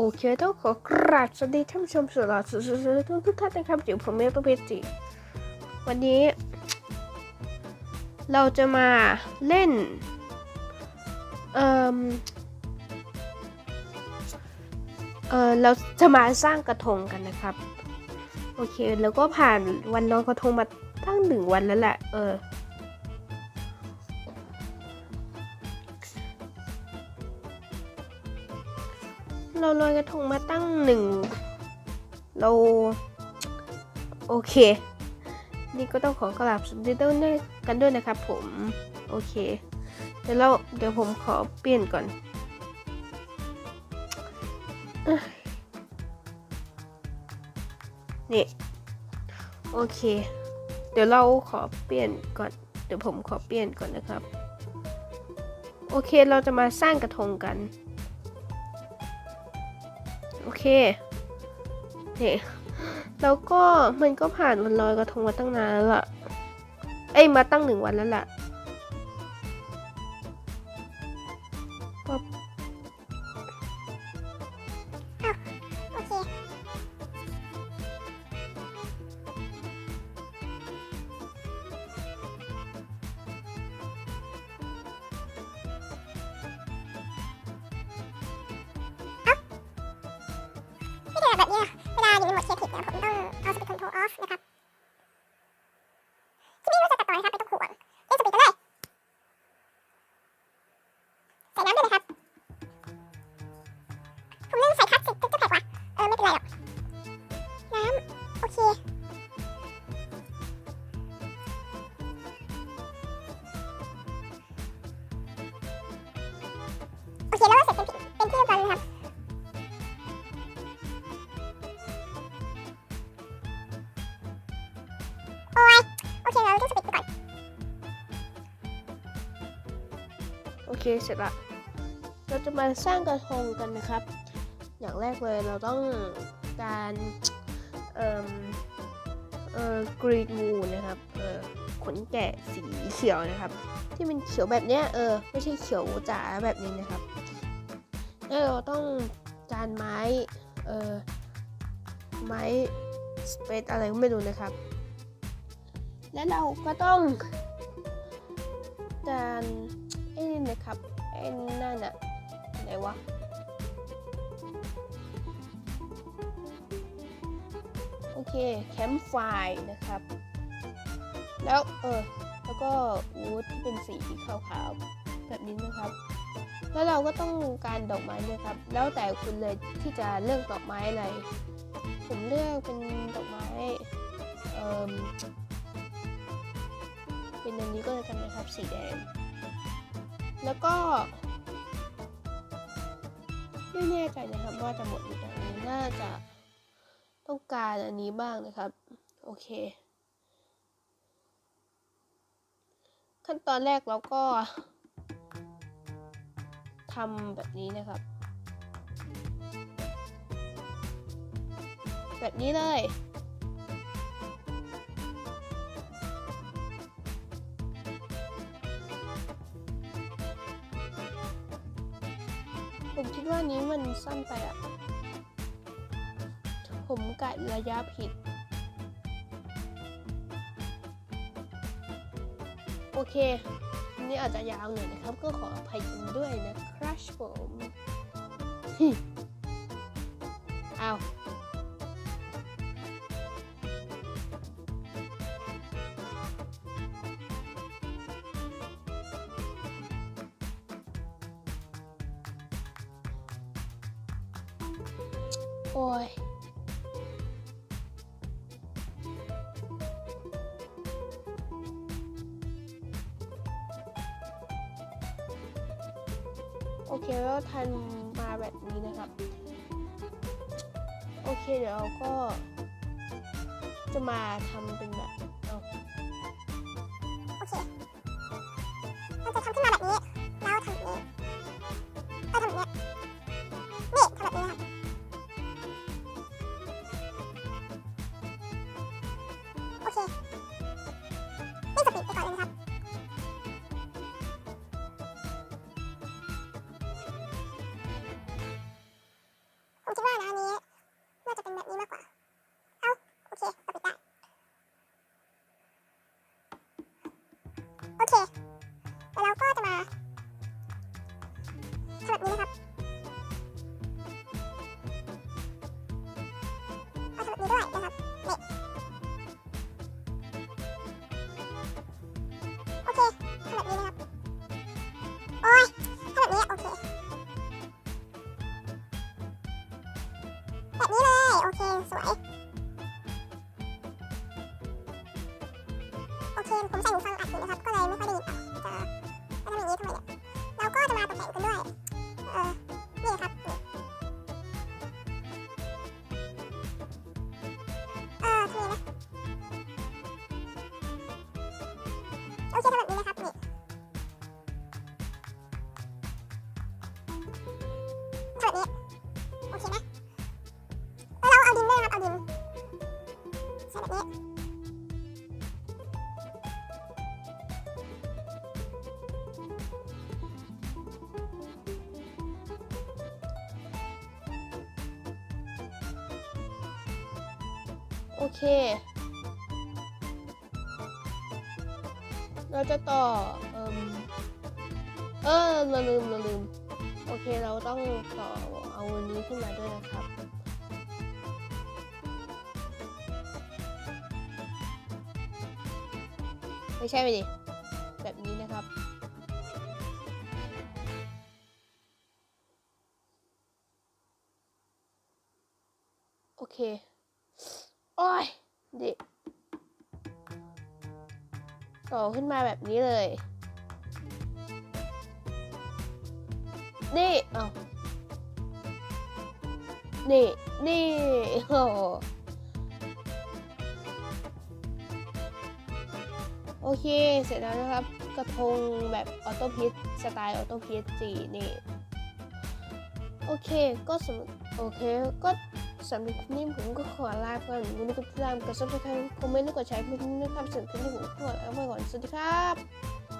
โอเคต้องขอกราบสวัสดีท่านผู้ชมสุดหล่อสุดๆทุกทุกๆท่านนะครับอยู่ผมเมลตัวเพจิวันนี้ เราจะมาเล่น เอ่อเออเราจะมาสร้างกระทงกันนะครับ โอเค แล้วก็ผ่านวันลอยกระทงมาตั้งหนึ่งวันแล้วแหละ เออ เราลอยกระทงมาตั้งหนึ่งเรา โอเค นี่ก็ต้องขอกราบสวัสดีด้วยกันด้วยนะครับผม โอเค เดี๋ยวเราเดี๋ยวผมขอเปลี่ยนก่อนอนี่ โอเค เดี๋ยวเราขอเปลี่ยนก่อน เดี๋ยวผมขอเปลี่ยนก่อนนะครับ โอเคเราจะมาสร้างกระทงกัน โอเคเนี่แล้วก็มันก็ผ่านวันลอยกระทงมาตั้งนานแล้วล่ะ เอ้ยมาตั้งหนึ่งวันแล้วล่ะ ไม่ไโอ้ยโอเคเราต้องสปีดไปก่อน โอเคเสร็จละ เราจะมาสร้างกระทงกันนะครับ อย่างแรกเลยเราต้องการเอ่อเอ่อกรีนวูนะครับเออขนแกะสีเขียวนะครับ ที่เป็นเขียวแบบเนี้ยเออไม่ใช่เขียวจ๋าแบบนี้นะครับแล้วเราต้องการไม้เออไม้สเปซอะไรก็ไม่รู้นะครับ และเราก็ต้องการไอ้นี่นะครับไอ้นั่นอะไหนวะโอเคแคมป์ไฟนะครับ แล้วเออแล้วก็วูดที่เป็นสีขาวๆแบบนี้นะครับ แล้วเราก็ต้องการดอกไม้ด้วยครับ แล้วแต่คุณเลยที่จะเลือกดอกไม้อะไร ผมเลือกเป็นดอกไม้เอ่อ เป็นอันนี้ก็แล้วกันนะครับสีแดง แล้วก็ไม่แน่ใจนะครับว่าจะหมดหรือยังน่าจะต้องการอันนี้บ้างนะครับ โอเค ขั้นตอนแรกเราก็ทำแบบนี้นะครับ แบบนี้เลย ผมคิดว่านี้มันสั้นไปอะผมกะระยะผิด โอเคอันนี้อาจจะยาวหน่อยนะครับ ก็ขออภัยกันด้วยนะ ครับผมฮึเอาว boy. โอเคแล้วทันมาแบบนี้นะครับ โอเคเดี๋ยวเราก็จะมาทำเป็นแบบ เคแล้วเราก็จะมาทำแบบนี้นะครับเอาทำแบบนี้ด้วยนะครับนี่โอเคทำแบบนี้นะครับโอ้ยทำแบบนี้โอเคแบบนี้เลยโอเคสวยโอเคผมใส่หูฟังอัดอยู่นะครับ เคทำแบบนี้นะครับนี่ทำแบบนี้โอเคนะแล้วเราเอาดินด้วยนะครับเอาดินใส่แบบนี้โอเค เราจะต่อ เอ่มเออเราลืมเราลืม โอเค เราต้องต่อเอาอันนี้ขึ้นมาด้วยนะครับ ไม่ใช่ไปดิ แบบนี้นะครับโอเค โอ้ยเด็ก ต่อขึ้นมาแบบนี้เลย นี่เอานี่ นี่โอ้โอเค เสร็จแล้วนะครับ กระทงแบบออโต้พิทสไตล์ออโต้พิทสีนี่ โอเค ก็สำโอเค ก็ สำหรับคลิปนี้ผมก็ขอลาไปก่อนวันนี้ก็ติดตามกดซับสไครต์คอมเมนต์และกดแชร์คลิปนี้นะครับสำหรับคลิปนี้ผมขอลาไปก่อนสวัสดีครับ